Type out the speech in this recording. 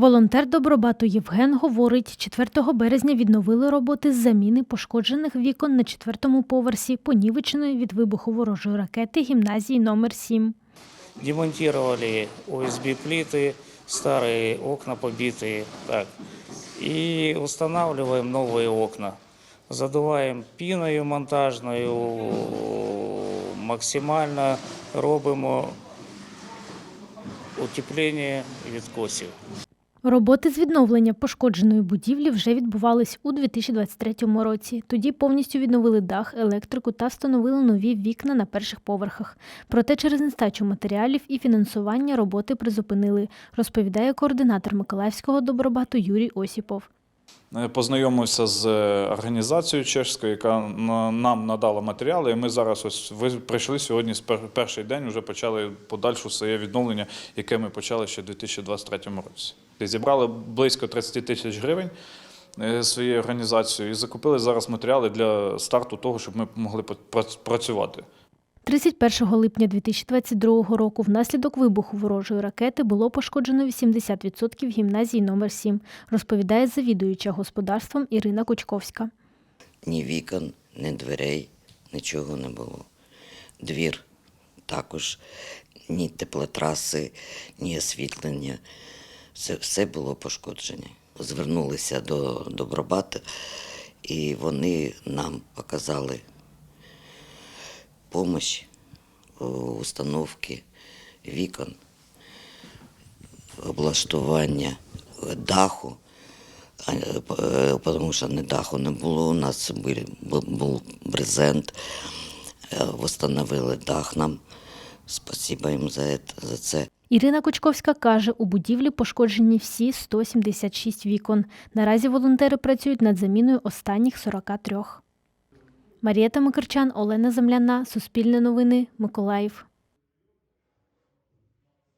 Волонтер Добробату Євген говорить, 4 березня відновили роботи з заміни пошкоджених вікон на четвертому поверсі понівеченої від вибуху ворожої ракети гімназії номер 7 демонтировали USB плиты, старые окна побитые, так, и устанавливаем новые окна. Задуваем піною монтажною, максимально робимо утеплення відкосів. Роботи з відновлення пошкодженої будівлі вже відбувались у 2023 році. Тоді повністю відновили дах, електрику та встановили нові вікна на перших поверхах. Проте через нестачу матеріалів і фінансування роботи призупинили, розповідає координатор Миколаївського добробату Юрій Осіпов. Е, Познайомився з е, організацією чешською, яка на- нам надала матеріали. І ми зараз ось ви прийшли сьогодні з перший день, вже почали подальше своє відновлення, яке ми почали ще в 2023 році. Зібрали близько 30 тисяч гривень е, своєю організацією і закупили зараз матеріали для старту того, щоб ми могли працювати. 31 липня 2022 року внаслідок вибуху ворожої ракети було пошкоджено 80% гімназії номер 7, розповідає завідуюча господарством Ірина Кучковська. ні вікон, ні дверей, нічого не було. Двір також, ні теплотраси, ні освітлення. Все, все було пошкоджене. Звернулися до Добробата, і вони нам показали допомогу у установці вікон, облаштування даху. Е, Тому що не даху не було. У нас був, був брезент, Е, встановили дах нам. Спасибо їм за це. Ірина Кучковська каже, у будівлі пошкоджені всі 176 вікон. Наразі волонтери працюють над заміною останніх 43. Марія Микарчан, Олена Земляна, Суспільне новини, Миколаїв.